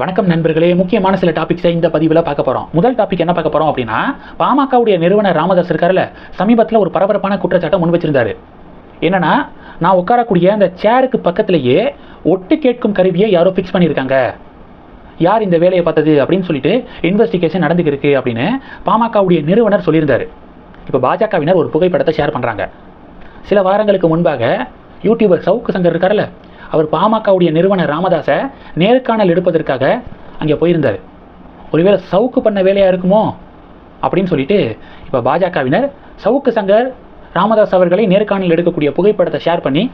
வணக்கம் நண்பர்களே. முக்கியமான சில டாபிக்ஸை இந்த பதிவில் பார்க்க போகிறோம் முதல் டாபிக் என்ன பார்க்க போகிறோம் அப்படின்னா பாமகவுடைய நிறுவனர் ராமதாஸ் இருக்கார்ல சமீபத்தில் ஒரு பரபரப்பான குற்றச்சாட்டை முன் வச்சிருந்தாரு. என்னன்னா நான் உட்காரக்கூடிய அந்த சேருக்கு பக்கத்திலேயே ஒட்டு கேட்கும் கருவியை யாரோ ஃபிக்ஸ் பண்ணியிருக்காங்க. யார் இந்த வேலையை பார்த்தது அப்படின்னு சொல்லிட்டு இன்வெஸ்டிகேஷன் நடந்துக்கிருக்கு அப்படின்னு பாமகவுடைய நிறுவனர் சொல்லியிருந்தார். இப்போ பாஜகவினர் ஒரு புகைப்படத்தை ஷேர் பண்ணுறாங்க சில வாரங்களுக்கு முன்பாக யூடியூபர் சவுக்கு சங்கர் இருக்கார்ல அவர் பாமகவுடைய நிறுவனர் ராமதாஸை நேர்காணல் எடுப்பதற்காக அங்கே போயிருந்தார். ஒருவேளை சவுக்கு பண்ண வேலையாக இருக்குமோ? அப்படின்னு சொல்லிட்டு இப்போ பாஜகவினர் சவுக்கு சங்கர் ராமதாஸ் அவர்களை நேர்காணல் எடுக்கக்கூடிய புகைப்படத்தை ஷேர் பண்ணி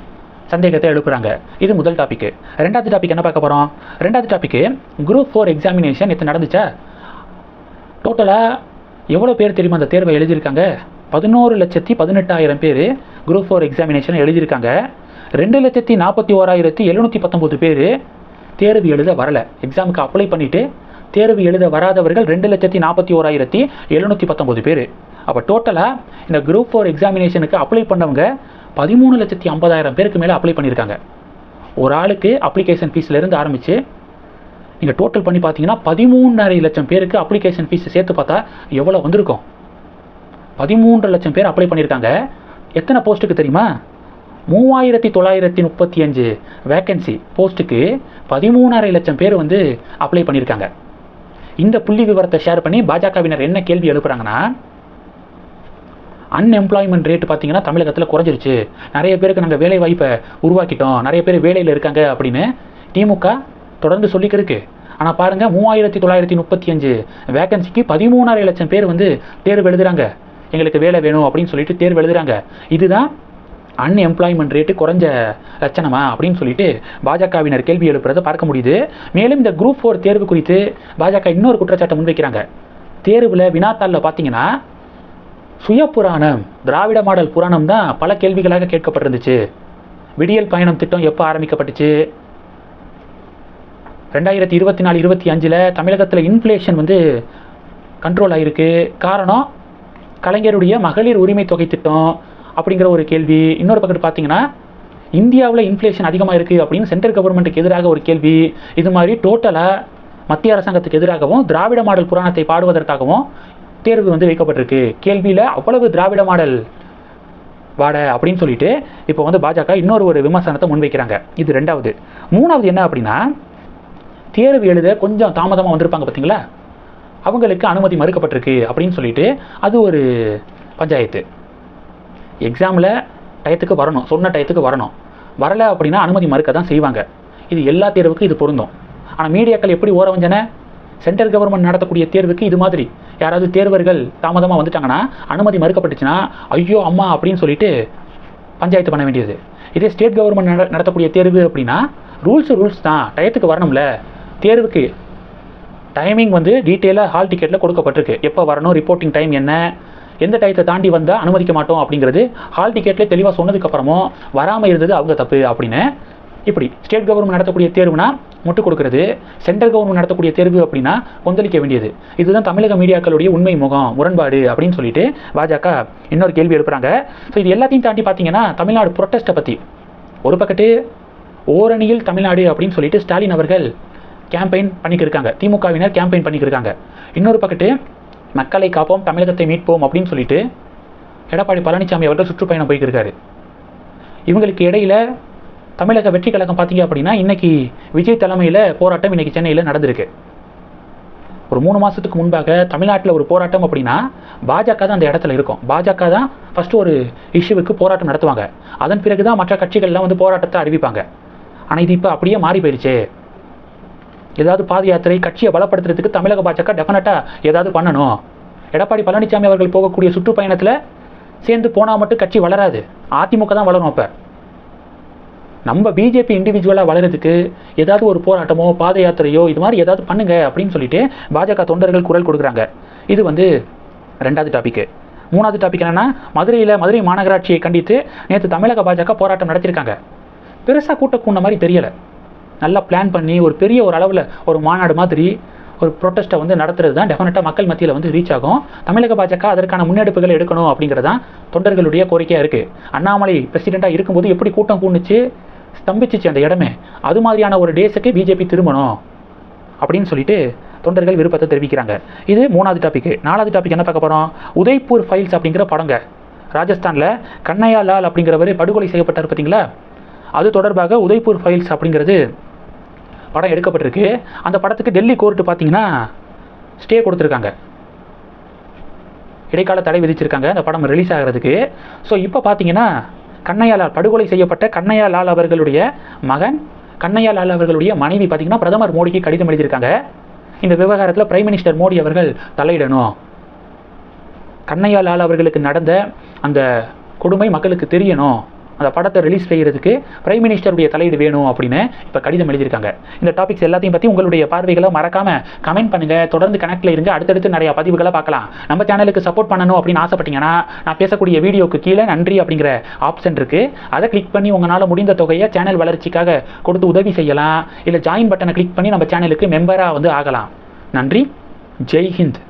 சந்தேகத்தை எழுப்புறாங்க. இது முதல் டாபிக் ரெண்டாவது டாபிக் என்ன பார்க்க போகிறோம் ரெண்டாவது டாப்பிக்கு குரூப் ஃபோர் எக்ஸாமினேஷன் எத்தனை நடந்துச்சா? டோட்டலாக எவ்வளோ பேர் தெரியுமா அந்த தேர்வை எழுதியிருக்காங்க? பதினோரு லட்சத்தி பதினெட்டாயிரம் பேர் குரூப் ஃபோர் எக்ஸாமினேஷன் எழுதியிருக்காங்க. ரெண்டு லட்சத்தி நாற்பத்தி ஓராயிரத்தி எழுநூற்றி பத்தொம்போது பேர் தேர்வு எழுத வரலை. எக்ஸாமுக்கு அப்ளை பண்ணிவிட்டு தேர்வு எழுத வராதவர்கள் ரெண்டு லட்சத்தி நாற்பத்தி ஓராயிரத்தி எழுநூற்றி பத்தொம்போது பேர். அப்போ டோட்டலாக இந்த குரூப் ஃபோர் எக்ஸாமினேஷனுக்கு அப்ளை பண்ணவங்க பதிமூணு லட்சத்தி ஐம்பதாயிரம் பேருக்கு மேலே அப்ளை பண்ணியிருக்காங்க ஒரு ஆளுக்கு அப்ளிகேஷன் ஃபீஸ்லேருந்து ஆரம்பித்து நீங்கள் டோட்டல் பண்ணி பார்த்தீங்கன்னா பதிமூணரை லட்சம் பேருக்கு அப்ளிகேஷன் ஃபீஸ் சேர்த்து பார்த்தா எவ்வளோ வந்திருக்கும்? பதிமூன்று லட்சம் பேர் அப்ளை பண்ணியிருக்காங்க எத்தனை போஸ்ட்டுக்கு தெரியுமா? மூவாயிரத்தி தொள்ளாயிரத்தி முப்பத்தி அஞ்சு வேக்கன்சி போஸ்ட்டுக்கு பதிமூணரை லட்சம் பேர் வந்து அப்ளை பண்ணியிருக்காங்க இந்த புள்ளி விவரத்தை ஷேர் பண்ணி பாஜகவினர் என்ன கேள்வி எழுப்புறாங்கன்னா அன்எம்ப்ளாய்மெண்ட் ரேட் பார்த்தீங்கன்னா தமிழகத்தில் குறைஞ்சிருச்சு. நிறைய பேருக்கு நாங்கள் வேலை வாய்ப்பை உருவாக்கிட்டோம். நிறைய பேர் வேலையில் இருக்காங்க அப்படின்னு திமுக தொடர்ந்து சொல்லிக்கிருக்கு ஆனால் பாருங்கள் மூவாயிரத்தி தொள்ளாயிரத்தி முப்பத்தி அஞ்சு வேகன்சிக்கு பதிமூணரை லட்சம் பேர் வந்து தேர்வு எழுதுகிறாங்க எங்களுக்கு வேலை வேணும் அப்படின்னு சொல்லிட்டு தேர்வு எழுதுகிறாங்க இதுதான் அன்எம்ப்ளாய்மெண்ட் ரேட்டு குறைஞ்ச லட்சணமா அப்படின்னு சொல்லிட்டு பாஜகவினர் கேள்வி எழுப்புறதை பார்க்க முடியுது. மேலும் இந்த குரூப் ஃபோர் தேர்வு குறித்து பாஜக இன்னொரு குற்றச்சாட்டை முன்வைக்கிறாங்க. தேர்வில் வினாத்தாளில் பார்த்தீங்கன்னா சுய புராணம் திராவிட மாடல் புராணம் தான் பல கேள்விகளாக கேட்கப்பட்டிருந்துச்சு. விடியல் பயணம் திட்டம் எப்போ ஆரம்பிக்கப்பட்டுச்சு? ரெண்டாயிரத்தி இருபத்தி நாலு இருபத்தி அஞ்சில் தமிழகத்தில் இன்ஃப்ளேஷன் வந்து கண்ட்ரோல் ஆகிருக்கு காரணம் கலைஞருடைய மகளிர் உரிமை தொகை திட்டம் அப்படிங்கிற ஒரு கேள்வி. இன்னொரு பக்கத்து பார்த்தீங்கன்னா இந்தியாவில் இன்ஃப்ளேஷன் அதிகமாக இருக்குது அப்படின்னு சென்ட்ரல் கவர்மெண்ட்டுக்கு எதிராக ஒரு கேள்வி. இது மாதிரி டோட்டலாக மத்திய அரசாங்கத்துக்கு எதிராகவும் திராவிட மாடல் புராணத்தை பாடுவதற்காகவும் தேர்வு வந்து வைக்கப்பட்டிருக்கு. கேள்வியில் அவ்வளவு திராவிட மாடல் வாட அப்படின்னு சொல்லிட்டு இப்போ வந்து பாஜக இன்னொரு ஒரு விமர்சனத்தை முன்வைக்கிறாங்க. இது ரெண்டாவது. மூணாவது என்ன அப்படின்னா தேர்வு எழுத கொஞ்சம் தாமதமாக வந்திருப்பாங்க பார்த்தீங்களா அவங்களுக்கு அனுமதி மறுக்கப்பட்டிருக்கு அப்படின்னு சொல்லிட்டு அது ஒரு பஞ்சாயத்து. எக்ஸாமில் டயத்துக்கு வரணும் சொன்ன டயத்துக்கு வரணும். வரலை அப்படின்னா அனுமதி மறுக்க தான் செய்வாங்க. இது எல்லா தேர்வுக்கும் இது பொருந்தும். ஆனால் மீடியாக்கள் எப்படி ஓர வஞ்சன? சென்ட்ரல் கவர்மெண்ட் நடத்தக்கூடிய தேர்வுக்கு இது மாதிரி. யாராவது தேர்வர்கள் தாமதமாக வந்துட்டாங்கன்னா அனுமதி மறுக்கப்பட்டுச்சுன்னா ஐயோ அம்மா அப்படின்னு சொல்லிட்டு பஞ்சாயத்து பண்ண வேண்டியது. இதே ஸ்டேட் கவர்மெண்ட் நட நடத்தக்கூடிய தேர்வு அப்படின்னா ரூல்ஸ் ரூல்ஸ் தான். டயத்துக்கு வரணும்ல. தேர்வுக்கு டைமிங் வந்து டீட்டெயிலாக ஹால் டிக்கெட்டில் கொடுக்கப்பட்டிருக்கு. எப்போ வரணும்? ரிப்போர்ட்டிங் டைம் என்ன? எந்த டயத்தை தாண்டி வந்தால் அனுமதிக்க மாட்டோம் அப்படிங்கிறது ஹால் டிக்கெட்லேயே தெளிவாக சொன்னதுக்கப்புறமும் வராமல் இருந்தது அவங்க தப்பு அப்படின்னு இப்படி ஸ்டேட் கவர்மெண்ட் நடத்தக்கூடிய தேர்வுனா முட்டுக் கொடுக்கறது. சென்ட்ரல் கவர்மெண்ட் நடத்தக்கூடிய தேர்வு அப்படின்னா கொந்தளிக்க வேண்டியது. இதுதான் தமிழக மீடியாக்களுடைய உண்மை முகம் முரண்பாடு அப்படின்னு சொல்லிட்டு பாஜக இன்னொரு கேள்வி எழுப்புறாங்க. ஸோ இது எல்லாத்தையும் தாண்டி பார்த்தீங்கன்னா தமிழ்நாடு புரொட்டஸ்ட்டை பற்றி ஒரு பக்கத்து ஓரணியில் தமிழ்நாடு அப்படின்னு சொல்லிட்டு ஸ்டாலின் அவர்கள் கேம்பெயின் பண்ணிக்கிருக்காங்க திமுகவினர் கேம்பெயின் பண்ணிக்கிருக்காங்க இன்னொரு பக்கத்து மக்களை காப்போம் தமிழகத்தை மீட்போம் அப்படின்னு சொல்லிட்டு எடப்பாடி பழனிசாமி அவர்கள் சுற்றுப்பயணம் போய்க்கிருக்காரு இவங்களுக்கு இடையில தமிழக வெற்றி கழகம் பார்த்தீங்க அப்படின்னா இன்னைக்கு விஜய் தலைமையில் போராட்டம் இன்னைக்கு சென்னையில் நடந்திருக்கு. ஒரு மூணு மாதத்துக்கு முன்பாக தமிழ்நாட்டில் ஒரு போராட்டம் அப்படின்னா பாஜக தான் அந்த இடத்துல இருக்கும். பாஜக தான் ஃபஸ்ட்டு ஒரு இஷ்யூவுக்கு போராட்டம் நடத்துவாங்க. அதன் பிறகு தான் மற்ற கட்சிகள்லாம் வந்து போராட்டத்தை அறிவிப்பாங்க. ஆனால் இது இப்போ அப்படியே மாறி போயிடுச்சே ஏதாவது பாத யாத்திரை கட்சியை பலப்படுத்துறதுக்கு தமிழக பாஜக டெஃபினட்டாக ஏதாவது பண்ணணும். எடப்பாடி பழனிசாமி அவர்கள் போகக்கூடிய சுற்றுப்பயணத்தில் சேர்ந்து போனால் மட்டும் கட்சி வளராது. அதிமுக தான் வளரும் அப்போ. நம்ம பிஜேபி இண்டிவிஜுவலாக வளர்கிறதுக்கு ஏதாவது ஒரு போராட்டமோ பாத யாத்திரையோ இது மாதிரி ஏதாவது பண்ணுங்க அப்படின்னு சொல்லிட்டு பாஜக தொண்டர்கள் குரல் கொடுக்குறாங்க. இது வந்து ரெண்டாவது டாபிக்கு மூணாவது டாபிக் என்னென்னா மதுரையில் மதுரை மாநகராட்சியை கண்டித்து நேற்று தமிழக பாஜக போராட்டம் நடத்தியிருக்காங்க. பெருசாக கூட்ட கூண்ட மாதிரி தெரியலை. நல்லா பிளான் பண்ணி ஒரு பெரிய ஒரு அளவில் ஒரு மாநாடு மாதிரி ஒரு ப்ரொட்டஸ்ட்டை வந்து நடத்துறது தான் டெஃபினட்டாக மக்கள் மத்தியில் வந்து ரீச் ஆகும். தமிழக பாஜக அதற்கான முன்னெடுப்புகள் எடுக்கணும் அப்படிங்கிறது தான் தொண்டர்களுடைய கோரிக்கையாக இருக்குது அண்ணாமலை பிரசிடெண்ட்டாக இருக்கும்போது எப்படி கூட்டம் கூண்டுச்சு ஸ்தம்பிச்சிச்சு அந்த இடமே. அது மாதிரியான ஒரு டேஸுக்கு பிஜேபி திரும்பணும் அப்படின்னு சொல்லிட்டு தொண்டர்கள் விருப்பத்தை தெரிவிக்கிறாங்க. இது மூணாவது டாபிக் நாலாவது டாபிக் என்ன பார்க்க போகிறோம் உதய்பூர் ஃபைல்ஸ் அப்படிங்கிற படங்க. ராஜஸ்தானில் கண்ணையா லால் அப்படிங்கிறவர் படுகொலை செய்யப்பட்டார் பார்த்தீங்களா? அது தொடர்பாக உதய்பூர் ஃபைல்ஸ் அப்படிங்கிறது படம் எடுக்கப்பட்டிருக்கு. அந்த படத்துக்கு டெல்லி கோர்ட்டு பார்த்தீங்கன்னா ஸ்டே கொடுத்துருக்காங்க. இடைக்கால தடை விதிச்சிருக்காங்க. அந்த படம் ரிலீஸ் ஆகிறதுக்கு. ஸோ இப்போ பார்த்தீங்கன்னா கண்ணையா லால் படுகொலை செய்யப்பட்ட கண்ணையா லால் அவர்களுடைய மகன் கண்ணையா லால் அவர்களுடைய மனைவி பார்த்தீங்கன்னா பிரதமர் மோடிக்கு கடிதம் எழுதியிருக்காங்க. இந்த விவகாரத்தில் பிரைம் மினிஸ்டர் மோடி அவர்கள் தலையிடணும். கண்ணையா லால் அவர்களுக்கு நடந்த அந்த கொடுமை மக்களுக்கு தெரியணும். அந்த படத்தை ரிலீஸ் செய்கிறதுக்கு பிரைம் மினிஸ்டருடைய தலையீடு வேணும் அப்படின்னு இப்போ கடிதம் எழுதியிருக்காங்க. இந்த டாபிக்ஸ் எல்லாத்தையும் பற்றி உங்களுடைய பார்வைகளை மறக்காமல் கமெண்ட் பண்ணுங்கள் தொடர்ந்து கனெக்டில் இருங்க. அடுத்தடுத்து நிறைய பதிவுகளை பார்க்கலாம். நம்ம சேனலுக்கு சப்போர்ட் பண்ணணும் அப்படின்னு ஆசைப்பட்டீங்கன்னா நான் பேசக்கூடிய வீடியோக்கு கீழே நன்றி அப்படிங்கிற ஆப்ஷன் இருக்குது அதை கிளிக் பண்ணி உங்களால் முடிந்த தொகையை சேனல் வளர்ச்சிக்காக கொடுத்து உதவி செய்யலாம். இல்லை ஜாயின் பட்டனை கிளிக் பண்ணி நம்ம சேனலுக்கு மெம்பராக வந்து ஆகலாம். நன்றி. ஜெய் ஹிந்த்.